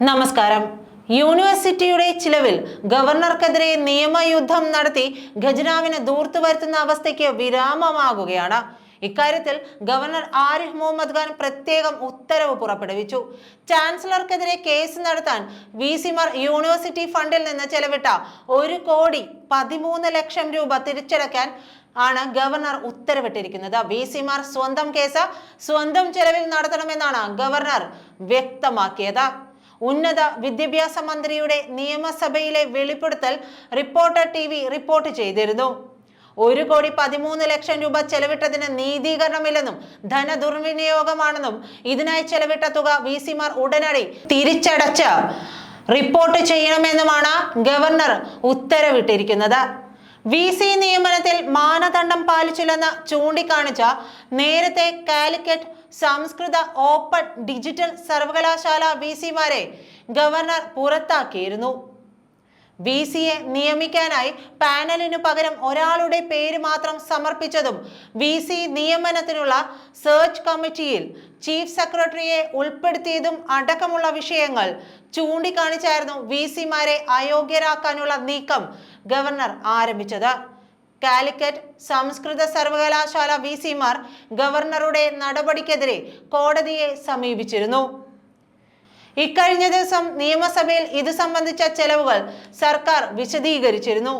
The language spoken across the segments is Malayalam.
നമസ്കാരം. യൂണിവേഴ്സിറ്റിയുടെ ചിലവിൽ ഗവർണർക്കെതിരെ നിയമയുദ്ധം നടത്തി ഖജനാവിന് ദൂർത്തു വരുത്തുന്ന അവസ്ഥയ്ക്ക് വിരാമമാകുകയാണ്. ഇക്കാര്യത്തിൽ ഗവർണർ ആരിഫ് മുഹമ്മദ് ഖാൻ പ്രത്യേകം ഉത്തരവ് പുറപ്പെടുവിച്ചു. ചാൻസലർക്കെതിരെ കേസ് നടത്താൻ വി സിമാർ യൂണിവേഴ്സിറ്റി ഫണ്ടിൽ നിന്ന് ചെലവിട്ട ഒരു കോടി പതിമൂന്ന് ലക്ഷം രൂപ തിരിച്ചടയ്ക്കാൻ ആണ് ഗവർണർ ഉത്തരവിട്ടിരിക്കുന്നത്. വി സിമാർ സ്വന്തം കേസ് സ്വന്തം ചെലവിൽ നടത്തണമെന്നാണ് ഗവർണർ വ്യക്തമാക്കിയത്. ഉന്നത വിദ്യാഭ്യാസ മന്ത്രിയുടെ നിയമസഭയിലെ വെളിപ്പെടുത്തൽ റിപ്പോർട്ടർ ടി റിപ്പോർട്ട് ചെയ്തിരുന്നു. ഒരു കോടി പതിമൂന്ന് ലക്ഷം രൂപ ചെലവിട്ടതിന് നീതീകരണമില്ലെന്നും ധനദുർവിനിയോഗമാണെന്നും ഇതിനായി ചെലവിട്ട തുക വി സിമാർ ഉടനടി തിരിച്ചടച്ച് റിപ്പോർട്ട് ചെയ്യണമെന്നുമാണ് ഗവർണർ ഉത്തരവിട്ടിരിക്കുന്നത്. വി സി നിയമനത്തിൽ മാനദണ്ഡം പാലിച്ചില്ലെന്ന് ചൂണ്ടിക്കാണിച്ച നേരത്തെ കാലിക്കറ്റ് സംസ്കൃത ഓപ്പൺ ഡിജിറ്റൽ സർവകലാശാല വി സിമാരെ ഗവർണർ പുറത്താക്കിയിരുന്നു. വി സിയെ നിയമിക്കാനായി പാനലിനു പകരം ഒരാളുടെ പേര് മാത്രം സമർപ്പിച്ചതും വി സി നിയമനത്തിനുള്ള സെർച്ച് കമ്മിറ്റിയിൽ ചീഫ് സെക്രട്ടറിയെ ഉൾപ്പെടുത്തിയതും അടക്കമുള്ള വിഷയങ്ങൾ ചൂണ്ടിക്കാണിച്ചായിരുന്നു വി സിമാരെ അയോഗ്യരാക്കാനുള്ള നീക്കം ഗവർണർ ആരംഭിച്ചത്. കാലിക്കറ്റ് സംസ്കൃത സർവകലാശാല വി സിമാർ ഗവർണറുടെ നടപടിക്കെതിരെ കോടതിയെ സമീപിച്ചിരുന്നു. ഇക്കഴിഞ്ഞ ദിവസം നിയമസഭയിൽ ഇത് സംബന്ധിച്ച ചെലവുകൾ സർക്കാർ വിശദീകരിച്ചിരുന്നു.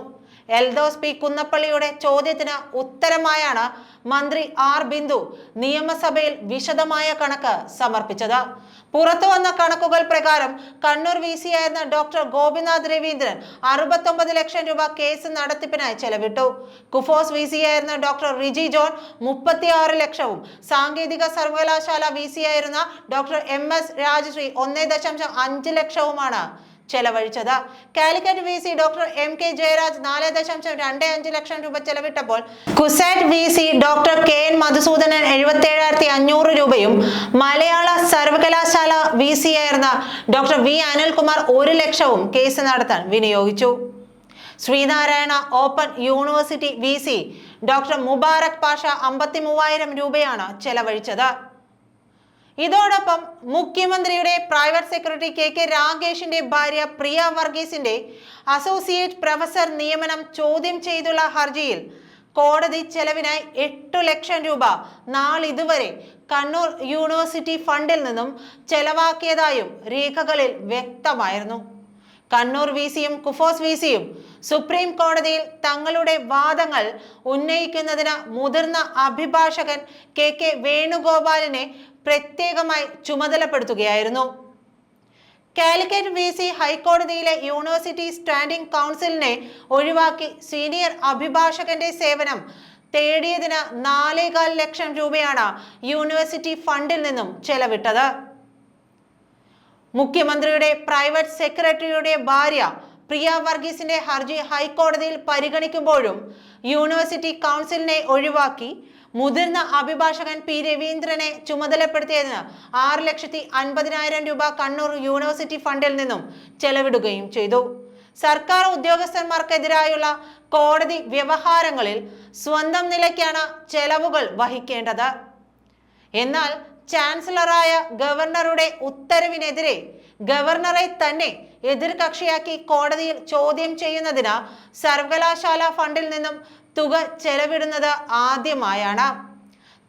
എൽദോസ് പി കുന്നപ്പള്ളിയുടെ ചോദ്യത്തിന് ഉത്തരമായാണ് മന്ത്രി ആർ ബിന്ദു നിയമസഭയിൽ വിശദമായ കണക്ക് സമർപ്പിച്ചത്. പുറത്തു വന്ന കണക്കുകൾ പ്രകാരം കണ്ണൂർ വി സി ആയിരുന്ന ഡോക്ടർ ഗോപിനാഥ് രവീന്ദ്രൻ അറുപത്തൊമ്പത് ലക്ഷം രൂപ കേസ് നടത്തിപ്പിനായി ചെലവിട്ടു. കുഫോസ് വി സി ആയിരുന്ന ഡോക്ടർ റിജി ജോൺ മുപ്പത്തിയാറ് ലക്ഷവും. സാങ്കേതിക സർവകലാശാല വി സി ആയിരുന്ന ഡോക്ടർ എം എസ് രാജശ്രീ ഒന്നേ ദശാംശം അഞ്ച് ലക്ഷവുമാണ് ചെലവഴിച്ചത്. Calicut V C doctor M K Jayaraj നാല് ദശാംശം രണ്ട് അഞ്ച് ലക്ഷം രൂപ ചെലവിട്ടപ്പോൾ CUSAT V C doctor K N Madhusoodanan എഴുപത്തി ഏഴായിരത്തി അഞ്ഞൂറ് രൂപയും മലയാള സർവകലാശാല വി സി ആയിരുന്ന ഡോക്ടർ വി അനിൽകുമാർ ഒരു ലക്ഷവും കേസ് നടത്താൻ വിനിയോഗിച്ചു. Sreenarayana open university V C doctor Mubarak Pasha അമ്പത്തി മൂവായിരം രൂപയാണ് ചെലവഴിച്ചത്. ഇതോടൊപ്പം മുഖ്യമന്ത്രിയുടെ പ്രൈവറ്റ് സെക്രട്ടറി കെ കെ രാഗേഷിന്റെ ഭാര്യ പ്രിയ വർഗീസിന്റെ അസോസിയേറ്റ് പ്രൊഫസർ നിയമനം ചോദ്യം ചെയ്തുള്ള ഹർജിയിൽ കോടതി ചെലവിനായി എട്ടു ലക്ഷം രൂപ നാളിതുവരെ കണ്ണൂർ യൂണിവേഴ്സിറ്റി ഫണ്ടിൽ നിന്നും ചെലവാക്കിയതായും രേഖകളിൽ വ്യക്തമായിരുന്നു. കണ്ണൂർ വി സിയും കുഫോസ് വി സിയും സുപ്രീം കോടതിയിൽ തങ്ങളുടെ വാദങ്ങൾ ഉന്നയിക്കുന്നതിന് മുതിർന്ന അഭിഭാഷകൻ കെ കെ വേണുഗോപാലിനെ പ്രത്യേകമായി ചുമതലപ്പെടുത്തുകയായിരുന്നു. കാലിക്കറ്റ് വി സി ഹൈക്കോടതിയിലെ യൂണിവേഴ്സിറ്റി സ്റ്റാൻഡിംഗ് കൗൺസിലിനെ ഒഴിവാക്കി സീനിയർ അഭിഭാഷകന്റെ സേവനം തേടിയതിന് നാലേകാൽ ലക്ഷം രൂപയാണ് യൂണിവേഴ്സിറ്റി ഫണ്ടിൽ നിന്നും ചെലവിട്ടത്. മുഖ്യമന്ത്രിയുടെ പ്രൈവറ്റ് സെക്രട്ടറിയുടെ ഭാര്യ പ്രിയ വർഗീസിന്റെ ഹർജി ഹൈക്കോടതിയിൽ പരിഗണിക്കുമ്പോഴും യൂണിവേഴ്സിറ്റി കൗൺസിലിനെ ഒഴിവാക്കി മുതിർന്ന അഭിഭാഷകൻ പി രവീന്ദ്രനെ ചുമതലപ്പെടുത്തിയതിന് ആറ് ലക്ഷത്തി അൻപതിനായിരം രൂപ കണ്ണൂർ യൂണിവേഴ്സിറ്റി ഫണ്ടിൽ നിന്നും ചെലവിടുകയും ചെയ്തു. സർക്കാർ ഉദ്യോഗസ്ഥന്മാർക്കെതിരായുള്ള കോടതി വ്യവഹാരങ്ങളിൽ സ്വന്തം നിലയ്ക്കാണ് ചെലവുകൾ വഹിക്കേണ്ടത്. എന്നാൽ ചാൻസലറായ ഗവർണറുടെ ഉത്തരവിനെതിരെ ഗവർണറെ തന്നെ എതിർകക്ഷിയാക്കി കോടതിയിൽ ചോദ്യം ചെയ്യുന്നതിന് സർവകലാശാല ഫണ്ടിൽ നിന്നും തുക ചെലവിടുന്നത് ആദ്യമായാണ്.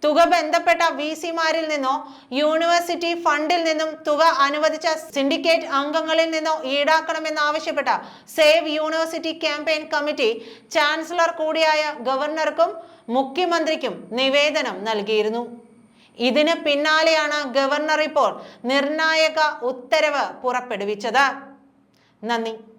തുക ബന്ധപ്പെട്ട വി സിമാരിൽ നിന്നോ യൂണിവേഴ്സിറ്റി ഫണ്ടിൽ നിന്നും തുക അനുവദിച്ച സിൻഡിക്കേറ്റ് അംഗങ്ങളിൽ നിന്നോ ഈടാക്കണമെന്നാവശ്യപ്പെട്ട save university campaign committee chancellor കൂടിയായ ഗവർണർക്കും മുഖ്യമന്ത്രിക്കും നിവേദനം നൽകിയിരുന്നു. ഇതിന് പിന്നാലെയാണ് ഗവർണർ ഇപ്പോൾ നിർണായക ഉത്തരവ് പുറപ്പെടുവിച്ചത്. നന്ദി.